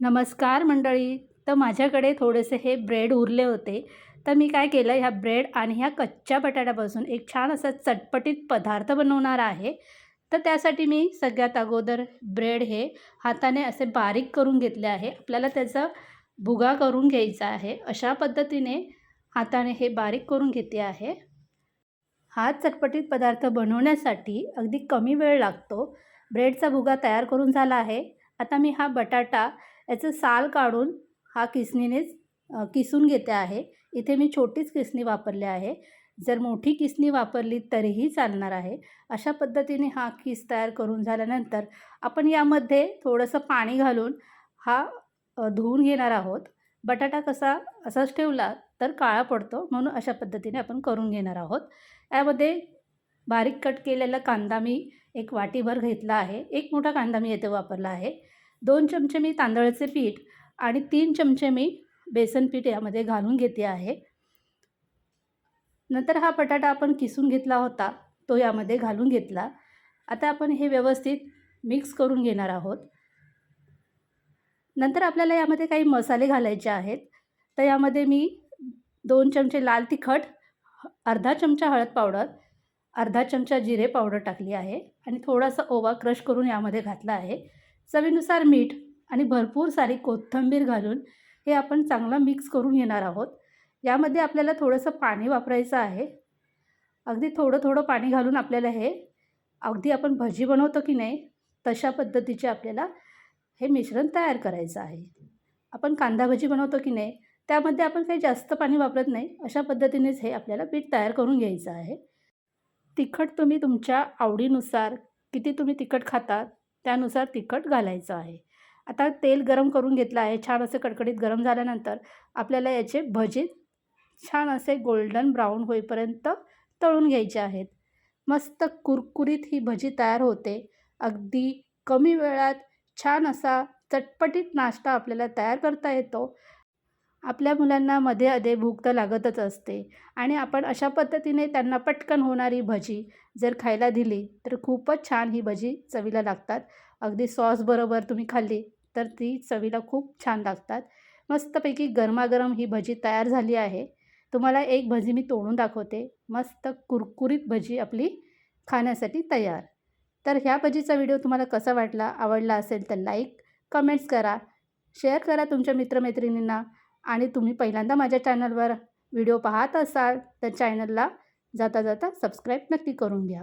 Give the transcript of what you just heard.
नमस्कार मंडळी. तर माझ्याकडे थोडेसे हे ब्रेड उरले होते. तर मी काय केलं ह्या ब्रेड आणि ह्या कच्च्या बटाट्यापासून एक छान असा चटपटीत पदार्थ बनवणार आहे. तर त्यासाठी मी सगळ्यात अगोदर ब्रेड हे हाताने असे बारीक करून घेतले आहे. आपल्याला त्याचा भुगा करून घ्यायचा आहे. अशा पद्धतीने हाताने हे बारीक करून घेते आहे. हा चटपटीत पदार्थ बनवण्यासाठी अगदी कमी वेळ लागतो. ब्रेडचा भुगा तयार करून झाला आहे. आता मी हा बटाटा याचं साल काढून हा किसणीनेच किसून घेते आहे. इथे मी छोटीच किसणी वापरली आहे. जर मोठी किसणी वापरली तरीही चालणार आहे. अशा पद्धतीने हा किस तयार करून झाल्यानंतर आपण यामध्ये थोडंसं पाणी घालून हा धुवून घेणार आहोत. बटाटा कसा असाच ठेवला तर काळा पडतो म्हणून अशा पद्धतीने आपण करून घेणार आहोत. यामध्ये बारीक कट केलेला कांदा मी एक वाटीभर घेतला आहे. एक मोठा कांदा मी येथे वापरला आहे. दोन चमचे मी तांदळाचे पीठ आणि तीन चमचे मी बेसन पीठ यामध्ये घालून घेते आहे. नंतर हा बटाटा आपण किसून घेतला होता तो यामध्ये घालून घेतला. आता आपण हे व्यवस्थित मिक्स करून घेणार आहोत. नंतर आपल्याला यामध्ये काही मसाले घालायचे आहेत. तर यामध्ये मी दोन चमचे लाल तिखट अर्धा चमचा हळद पावडर अर्धा चमचा जिरे पावडर टाकली आहे आणि थोडासा ओवा क्रश करून यामध्ये घातला आहे. चवीनुसार मीठ आणि भरपूर सारी कोथिंबीर घालून हे आपण चांगलं मिक्स करून घेणार आहोत. यामध्ये आपल्याला थोडंसं पाणी वापरायचं आहे. अगदी थोडं थोडं पाणी घालून आपल्याला हे अगदी आपण भजी बनवतो की नाही तशा पद्धतीचे आपल्याला हे मिश्रण तयार करायचं आहे. आपण कांदा भजी बनवतो की नाही त्यामध्ये आपण काही जास्त पाणी वापरत नाही अशा पद्धतीनेच हे आपल्याला पीठ तयार करून घ्यायचं आहे. तिखट तुम्ही तुमच्या आवडीनुसार किती तुम्ही तिखट खाता त्यानुसार तिखट घालायचं आहे. आता तेल गरम करून घेतलं आहे. छान असं कडकडीत गरम झाल्यानंतर आपल्याला याचे भजे छान असे गोल्डन ब्राऊन होईपर्यंत तळून घ्यायचे आहेत. मस्त कुरकुरीत ही भजी तयार होते. अगदी कमी वेळात छान असा चटपटीत नाश्ता आपल्याला तयार करता येतो. आपल्या मुलांना मध्ये अधे भूक तर लागतच असते. आणि आपण अशा पद्धतीने त्यांना पटकन होणारी भजी जर खायला दिली तर खूपच छान ही भजी चवीला लागतात. अगदी सॉसबरोबर तुम्ही खाल्ली तर ती चवीला खूप छान लागतात. मस्तपैकी गरमागरम ही भजी तयार झाली आहे. तुम्हाला एक भजी मी तोडून दाखवते. मस्त कुरकुरीत भजी आपली खाण्यासाठी तयार. तर ह्या भजीचा व्हिडिओ तुम्हाला कसा वाटला आवडला असेल तर लाईक कमेंट्स करा. शेअर करा तुमच्या मित्रमैत्रिणींना. आणि तुम्ही पहिल्यांदा माझ्या चॅनलवर व्हिडिओ पाहत असाल तर चॅनलला जाता जाता सबस्क्राईब नक्की करून घ्या.